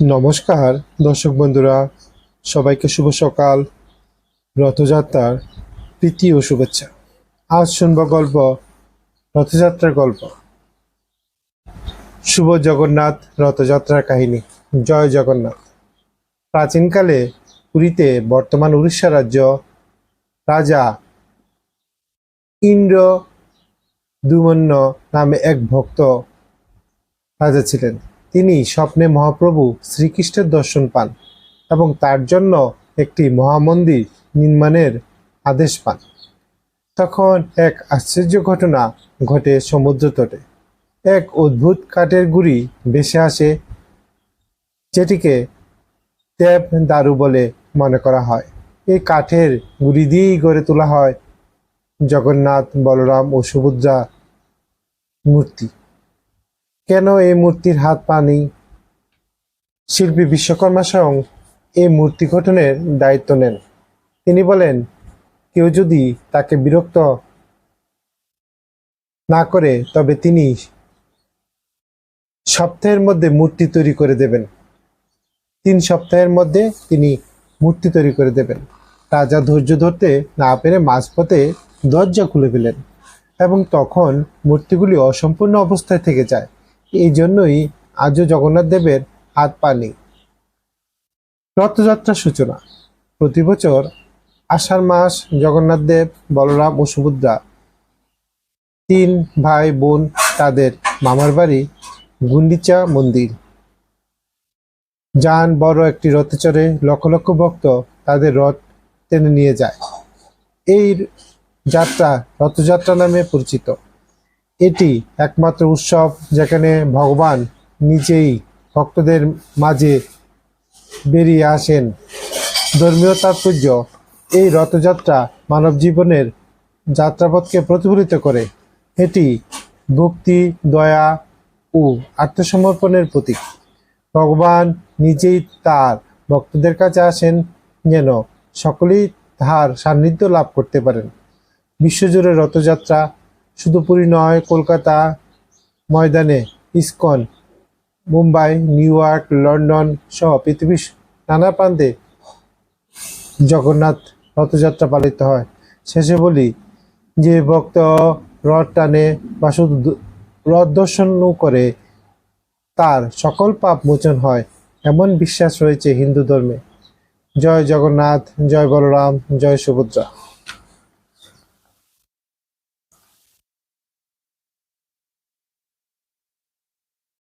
নমস্কার, দর্শক বন্ধুরা, সবাইকে শুভ সকাল, রথযাত্রার প্রীতি ও শুভেচ্ছা। আজ শুনব গল্প, রথযাত্রার গল্প। শুভ জগন্নাথ রথযাত্রার কাহিনী। জয় জগন্নাথ। প্রাচীনকালে পুরীতে বর্তমান উড়িষ্যা রাজ্য রাজা ইন্দ্র দুমন্য নামে এক ভক্ত রাজা ছিলেন। তিনি স্বপ্নে মহাপ্রভু শ্রীকৃষ্ণের দর্শন পান এবং তার জন্য একটি মহামন্দির নির্মাণের আদেশ পান। তখন এক আশ্চর্য ঘটনা ঘটে সমুদ্র তটে। এক অদ্ভুত কাঠের গুড়ি ভেসে আসে, যেটিকে দেব দারু বলে মনে করা হয়। এই কাঠের গুড়ি দিয়েই গড়ে তোলা হয় জগন্নাথ, বলরাম ও সুভদ্রা মূর্তি। কেন এই মূর্তির হাত পা নেই? শিল্পী বিশ্বকর্মা স্বয়ং এই মূর্তি গঠনের দায়িত্ব নেন। তিনি বলেন, কেউ যদি তাকে বিরক্ত না করে, তবে তিনি সপ্তাহের মধ্যে মূর্তি তৈরি করে দেবেন। তিন সপ্তাহের মধ্যে তিনি মূর্তি তৈরি করে দেবেন। রাজা ধৈর্য ধরতে না পেরে মাঝপথে দরজা খুলে ফেলেন এবং তখন মূর্তিগুলি অসম্পূর্ণ অবস্থায় থেকে যায়। এই জন্যই আজও জগন্নাথ দেবের হাত পা নেই। রথযাত্রার সূচনা। প্রতি বছর আষাঢ় মাস জগন্নাথ দেব, বলরাম ও সুভদ্রা তিন ভাই বোন তাদের মামার বাড়ি গুন্ডিচা মন্দির। যান বড় একটি রথে চড়ে লক্ষ লক্ষ ভক্ত তাদের রথ টেনে নিয়ে যায়। এই যাত্রা রথযাত্রা নামে পরিচিত। এটি একমাত্র উৎসব যেখানে ভগবান নিজেই ভক্তদের মাঝে বেরিয়ে আসেন। ধর্মীয় তাৎপর্য, এই রথযাত্রা মানব জীবনের যাত্রাপথকে প্রতিফলিত করে। এটি ভক্তি, দয়া ও আত্মসমর্পণের প্রতীক। ভগবান নিজেই তার ভক্তদের কাছে আসেন যেন সকলেই তাহার সান্নিধ্য লাভ করতে পারেন। বিশ্বজুড়ে রথযাত্রা শুধু পুরী নয়, কলকাতা, ময়দানে, ISKCON, Mumbai, New York, London সহ পৃথিবীর নানা প্রান্তে জগন্নাথ রথযাত্রা পালিত হয়। শেষে বলি যে ভক্ত রথ টানে বা শুধু রথ দর্শন করে, তার সকল পাপ মোচন হয় এমন বিশ্বাস রয়েছে হিন্দু ধর্মে। জয় জগন্নাথ, জয় বলরাম, জয় সুভদ্রা।